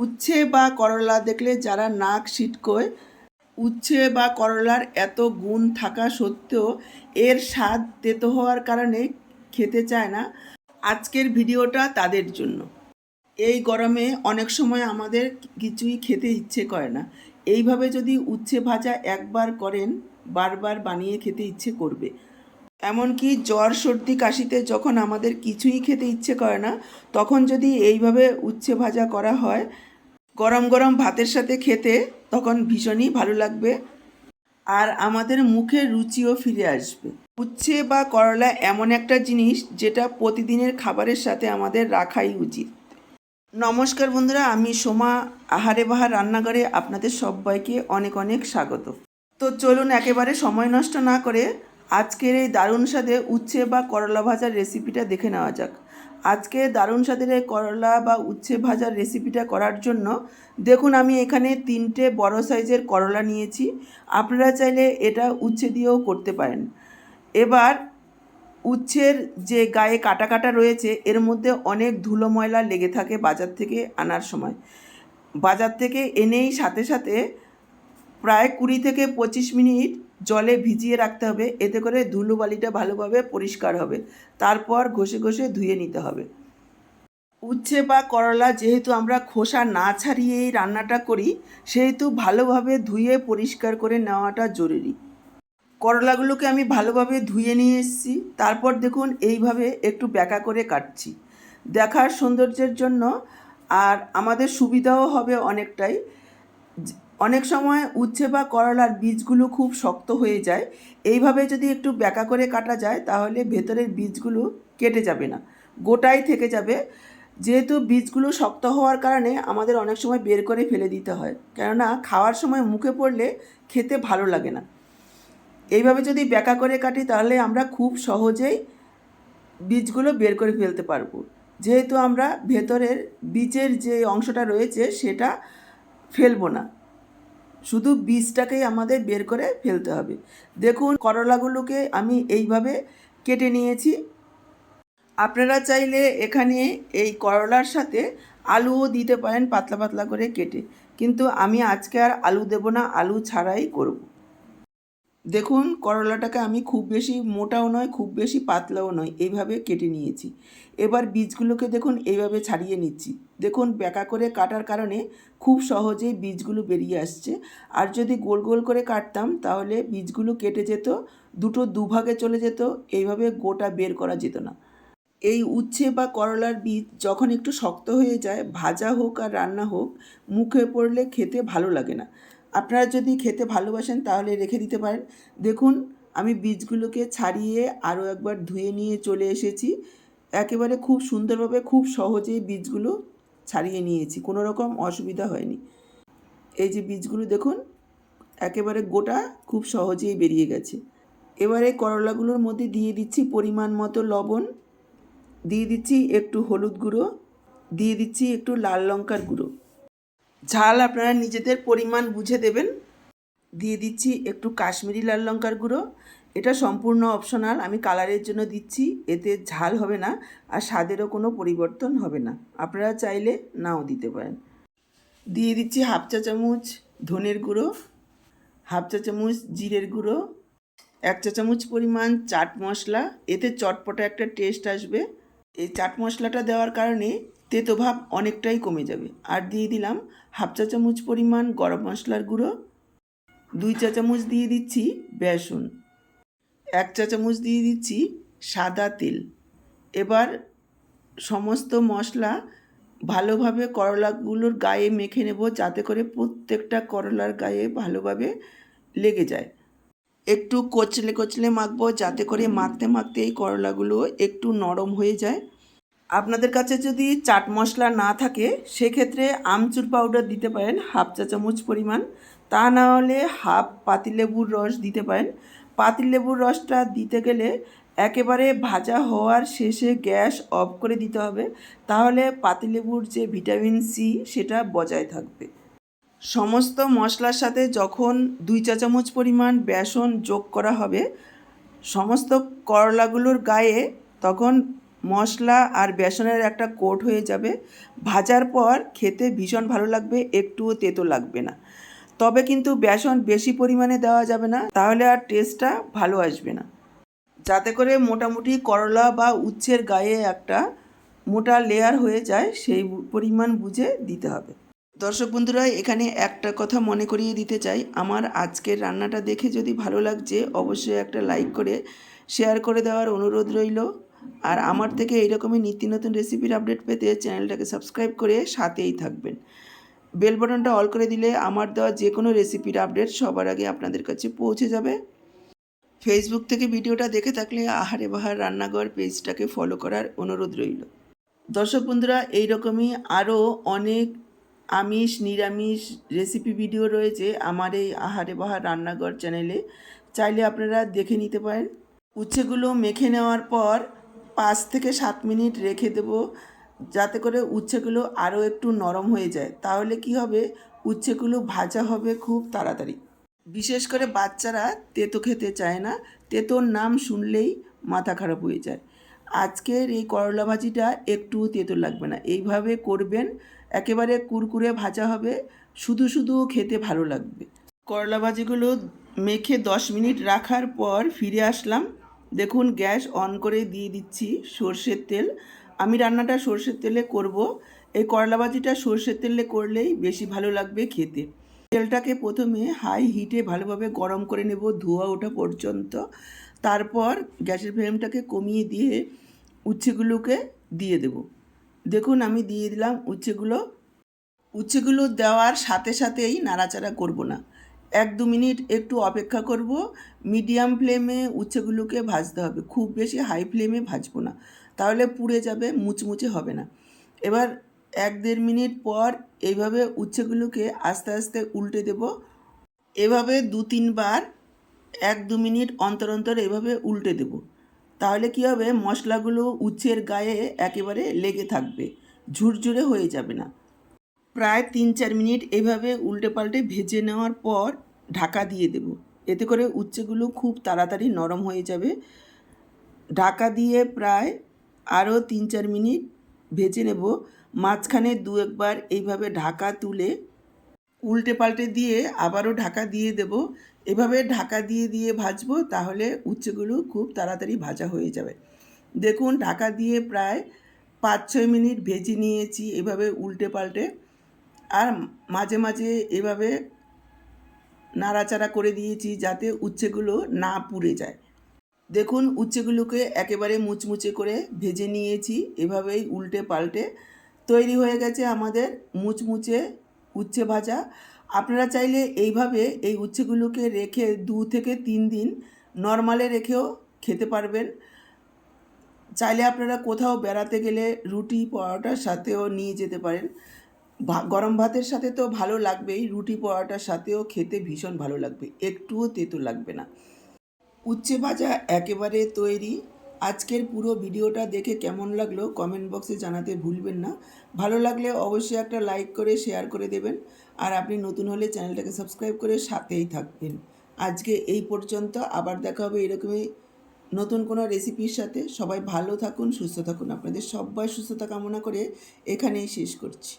উচ্ছে বা করলা দেখলে যারা নাক ছিটকোয় উচ্ছে বা করলার এত গুণ থাকা সত্ত্বেও এর স্বাদ তেতো হওয়ার কারণে খেতে চায় না। আজকের ভিডিওটা তাদের জন্য। এই গরমে অনেক সময় আমাদের কিছুই খেতে ইচ্ছে করে না। এইভাবে যদি উচ্ছে ভাজা একবার করেন, বারবার বানিয়ে খেতে ইচ্ছে করবে। এমনকি জ্বর, সর্দি, কাশিতে যখন আমাদের কিছুই খেতে ইচ্ছে করে না, তখন যদি এইভাবে উচ্ছে ভাজা করা হয় গরম গরম ভাতের সাথে খেতে তখন ভীষণই ভালো লাগবে। আর আমাদের মুখের রুচিও ফিরে আসবে। উচ্ছে বা করলা এমন একটা জিনিস যেটা প্রতিদিনের খাবারের সাথে আমাদের রাখাই উচিত। নমস্কার বন্ধুরা, আমি সোমা, আহারে বাহার রান্নাঘরে আপনাদের সবাইকে অনেক অনেক স্বাগত। তো চলুন একেবারে সময় নষ্ট না করে আজকের এই দারুণ স্বাদে উচ্ছে বা করলা ভাজার রেসিপিটা দেখে নেওয়া যাক। আজকে দারুণ স্বাদের এই করলা বা উচ্ছে ভাজার রেসিপিটা করার জন্য দেখুন, আমি এখানে তিনটে বড় সাইজের করলা নিয়েছি। আপনারা চাইলে এটা উচ্ছে দিয়েও করতে পারেন। এবার উচ্ছের যে গায়ে কাটা কাটা রয়েছে, এর মধ্যে অনেক ধুলো ময়লা লেগে থাকে বাজার থেকে আনার সময়। বাজার থেকে এনেই সাথে সাথে প্রায় কুড়ি থেকে পঁচিশ মিনিট জলে ভিজিয়ে রাখতে হবে। এতে করে ধুলোবালিটা ভালোভাবে পরিষ্কার হবে। তারপর ঘষে ঘষে ধুয়ে নিতে হবে। উচ্ছে বা করলা যেহেতু আমরা খোসা না ছাড়িয়েই রান্নাটা করি, সেহেতু ভালোভাবে ধুয়ে পরিষ্কার করে নেওয়াটা জরুরি। করলাগুলোকে আমি ভালোভাবে ধুয়ে নিয়ে এসেছি। তারপর দেখুন, এইভাবে একটু ব্যাকা করে কাটছি। দেখার সৌন্দর্যের জন্য আর আমাদের সুবিধাও হবে অনেকটাই। অনেক সময় উচ্ছে বা করলার বীজগুলো খুব শক্ত হয়ে যায়। এইভাবে যদি একটু ব্যাকা করে কাটা যায়, তাহলে ভেতরের বীজগুলো কেটে যাবে না। গোটাই থেকে যাবে। যেহেতু বীজগুলো শক্ত হওয়ার কারণে আমাদের অনেক সময় বের করে ফেলে দিতে হয়। কেননা, খাওয়ার সময় মুখে পড়লে খেতে ভালো লাগে না। এইভাবে যদি ব্যাকা করে কাটি, তাহলে আমরা খুব সহজেই বীজগুলো বের করে ফেলতে পারব। যেহেতু আমরা ভেতরের বীজের যে অংশটা রয়েছে, সেটা ফেলব না। শুধু বীজটাকেই আমাদের বের করে ফেলতে হবে। দেখুন, করলাগুলোকে আমি এইভাবে কেটে নিয়েছি। আপনারা চাইলে এখানে এই করলার সাথে আলুও দিতে পারেন পাতলা পাতলা করে কেটে। কিন্তু আমি আজকে আর আলু দেব না, আলু ছাড়াই করব। দেখুন, করলাটাকে আমি খুব বেশি মোটাও নয়, খুব বেশি পাতলাও নয়, এইভাবে কেটে নিয়েছি। এবার বীজগুলোকে দেখুন, এইভাবে ছাড়িয়ে নিচ্ছি। দেখুন, ব্যাকা করে কাটার কারণে খুব সহজেই বীজগুলো বেরিয়ে আসছে। আর যদি গোল গোল করে কাটতাম, তাহলে বীজগুলো কেটে যেত, দুটো দুভাগে চলে যেত, এইভাবে গোটা বের করা যেত না। এই উচ্ছে বা করলার বীজ যখন একটু শক্ত হয়ে যায়, ভাজা হোক আর রান্না হোক, মুখে পড়লে খেতে ভালো লাগে না। আপনারা যদি খেতে ভালোবাসেন, তাহলে রেখে দিতে পারেন। দেখুন, আমি বীজগুলোকে ছাড়িয়ে আরও একবার ধুয়ে নিয়ে চলে এসেছি। একেবারে খুব সুন্দরভাবে, খুব সহজেই বীজগুলো ছাড়িয়ে নিয়েছি, কোনো রকম অসুবিধা হয়নি। এই যে বীজগুলো দেখুন, একেবারে গোটা খুব সহজেই বেরিয়ে গেছে। এবারে করলাগুলোর মধ্যে দিয়ে দিচ্ছি পরিমাণ মতো লবণ, দিয়ে দিচ্ছি একটু হলুদ গুঁড়ো, দিয়ে দিচ্ছি একটু লাল লঙ্কার গুঁড়ো। ঝাল আপনারা নিজেদের পরিমাণ বুঝে দেবেন। দিয়ে দিচ্ছি একটু কাশ্মীরি লাল লঙ্কার গুঁড়ো এটা সম্পূর্ণ অপশনাল আমি কালারের জন্য দিচ্ছি, এতে ঝাল হবে না আর স্বাদেরও কোনো পরিবর্তন হবে না। আপনারা চাইলে নাও দিতে পারেন। দিয়ে দিচ্ছি হাফ চা চামচ ধনের গুঁড়ো, হাফ চা চামচ জিরের গুঁড়ো, এক চা চামচ পরিমাণ চাট মশলা, এতে চটপটা একটা টেস্ট আসবে। এই চাট মশলাটা দেওয়ার কারণে তেতো ভাব অনেকটাই কমে যাবে। আর দিয়ে দিলাম হাফ চা চামচ পরিমাণ গরম মশলার গুঁড়ো, দুই চা চামচ দিয়ে দিচ্ছি বেসন। এক চা চামচ দিয়ে দিচ্ছি সাদা তেল। এবার সমস্ত মশলা ভালোভাবে করলাগুলোর গায়ে মেখে নেব যাতে করে প্রত্যেকটা করলার গায়ে ভালোভাবে লেগে যায়। একটু কচলে কচলে মাখবো যাতে করে মাখতে মাখতে এই করলাগুলো একটু নরম হয়ে যায়। আপনাদের কাছে যদি চাট মশলা না থাকে, সেক্ষেত্রে আমচুর পাউডার দিতে পারেন, হাফ চা চামচ পরিমাণ। তা না হলে হাফ পাতিলেবুর রস দিতে পারেন। পাতিলেবুর রসটা দিতে গেলে একেবারে ভাজা হওয়ার শেষে গ্যাস অফ করে দিতে হবে। তাহলে পাতিলেবুর যে ভিটামিন সি সেটা বজায় থাকবে। সমস্ত মশলার সাথে যখন দুই চা চামচ পরিমাণ বেসন যোগ করা হবে, সমস্ত করলাগুলোর গায়ে তখন মশলা আর বেসনের একটা কোট হয়ে যাবে। ভাজার পর খেতে ভীষণ ভালো লাগবে, একটুও তেতো লাগবে না। তবে কিন্তু বেসন বেশি পরিমাণে দেওয়া যাবে না, তাহলে আর টেস্টটা ভালো আসবে না। যাতে করে মোটামুটি করলা বা উচ্ছের গায়ে একটা মোটা লেয়ার হয়ে যায়, সেই পরিমাণ বুঝে দিতে হবে। দর্শক বন্ধুরা, এখানে একটা কথা মনে করিয়ে দিতে চাই। আমার আজকের রান্নাটা দেখে যদি ভালো লাগছে, অবশ্যই একটা লাইক করে শেয়ার করে দেওয়ার অনুরোধ রইল। আর আমার থেকে এইরকমই নিত্য নতুন রেসিপির আপডেট পেতে চ্যানেলটাকে সাবস্ক্রাইব করে সাথেই থাকবেন। বেল বাটনটা অল করে দিলে আমার দেওয়া যে কোনো রেসিপির আপডেট সবার আগে আপনাদের কাছে পৌঁছে যাবে। ফেসবুক থেকে ভিডিওটা দেখে থাকলে আহারে বাহার রান্নাঘর পেজটাকে ফলো করার অনুরোধ রইল। দর্শক বন্ধুরা, এইরকমই আরও অনেক আমিষ, নিরামিষ রেসিপি ভিডিও রয়েছে আমার এই আহারে বাহার রান্নাঘর চ্যানেলে চাইলে আপনারা দেখে নিতে পারেন। উচ্ছেগুলো মেখে নেওয়ার পর পাঁচ থেকে সাত মিনিট রেখে দেবো। যাতে করে উচ্ছেগুলো আরও একটু নরম হয়ে যায়। তাহলে কি হবে? উচ্ছেগুলো ভাজা হবে খুব তাড়াতাড়ি। বিশেষ করে বাচ্চারা তেতো খেতে চায় না। তেতোর নাম শুনলেই মাথা খারাপ হয়ে যায়। আজকের এই করলা ভাজিটা একটু তেতো লাগবে না। এইভাবে করবেন, একেবারে কুরকুরে ভাজা হবে, শুধু শুধু খেতে ভালো লাগবে। করলা ভাজিগুলো মেখে দশ মিনিট রাখার পর ফিরে আসলাম। দেখুন, গ্যাস অন করে দিয়ে দিচ্ছি সর্ষের তেল। আমি রান্নাটা সর্ষের তেলে করব। এই করলা ভাজিটা সর্ষের তেলে করলেই বেশি ভালো লাগবে খেতে। তেলটাকে প্রথমে হাই হিটে ভালোভাবে গরম করে নেব ধোয়া ওঠা পর্যন্ত। তারপর গ্যাসের ফ্লেমটাকে কমিয়ে দিয়ে উচ্ছেগুলোকে দিয়ে দেব। দেখুন আমি দিয়ে দিলাম উচ্ছেগুলো। উচ্ছেগুলো দেওয়ার সাথে সাথেই নাড়াচাড়া করব না। এক দু মিনিট একটু অপেক্ষা করব। মিডিয়াম ফ্লেমে উচ্ছেগুলোকে ভাজতে হবে। খুব বেশি হাই ফ্লেমে ভাজবো না। তাহলে পুড়ে যাবে, মুচমুচে হবে না। এবার এক দেড় মিনিট পর এইভাবে উচ্ছেগুলোকে আস্তে আস্তে উল্টে দেব। এভাবে দু তিনবার এক দু মিনিট অন্তর অন্তর এভাবে উল্টে দেব। তাহলে কী হবে? মশলাগুলো উচ্ছের গায়ে একেবারে লেগে থাকবে, ঝুরঝুরে হয়ে যাবে না। প্রায় তিন চার মিনিট এভাবে উল্টে পাল্টে ভেজে নেওয়ার পর ঢাকা দিয়ে দেব। এতে করে উচ্ছেগুলো খুব তাড়াতাড়ি নরম হয়ে যাবে। ঢাকা দিয়ে প্রায় আরও তিন চার মিনিট ভেজে নেব। মাঝখানে দু একবার এইভাবে ঢাকা তুলে উল্টে পাল্টে দিয়ে আবারও ঢাকা দিয়ে দেব। এভাবে ঢাকা দিয়ে দিয়ে ভাজবো তাহলে উচ্ছেগুলো খুব তাড়াতাড়ি ভাজা হয়ে যাবে। দেখুন, ঢাকা দিয়ে প্রায় পাঁচ ছয় মিনিট ভেজে নিয়েছি এভাবে উল্টে পাল্টে আর মাঝে মাঝে এভাবে নাড়াচাড়া করে দিয়েছি যাতে উচ্ছেগুলো না পুড়ে যায়। দেখুন, উচ্ছেগুলোকে একেবারে মুচমুচে করে ভেজে নিয়েছি, এভাবেই উল্টে পাল্টে তৈরি হয়ে গেছে আমাদের মুচমুচে উচ্ছে ভাজা। আপনারা চাইলে এইভাবে এই উচ্ছেগুলোকে রেখে দু থেকে তিন দিন নর্মালে রেখেও খেতে পারবেন। চাইলে আপনারা কোথাও বেড়াতে গেলে রুটি, পরোটার সাথেও নিয়ে যেতে পারেন। গরম ভাতের সাথে তো ভালো লাগবেই, রুটি, পরোটার সাথেও খেতে ভীষণ ভালো লাগবে, একটুও তেতো লাগবে না। উচ্ছে ভাজা একেবারে তৈরি। আজকের পুরো ভিডিওটা দেখে কেমন লাগল কমেন্ট বক্সে জানাতে ভুলবেন না। ভালো লাগলে অবশ্যই একটা লাইক করে, শেয়ার করে দেবেন। আর আপনি নতুন হলে চ্যানেলটাকে সাবস্ক্রাইব করে সাথেই থাকবেন। আজকে এই পর্যন্ত, আবার দেখা হবে এরকমই নতুন কোনো রেসিপির সাথে। সবাই ভালো থাকুন, সুস্থ থাকুন। আপনাদের সবাই সুস্থতা কামনা করে এখানেই শেষ করছি।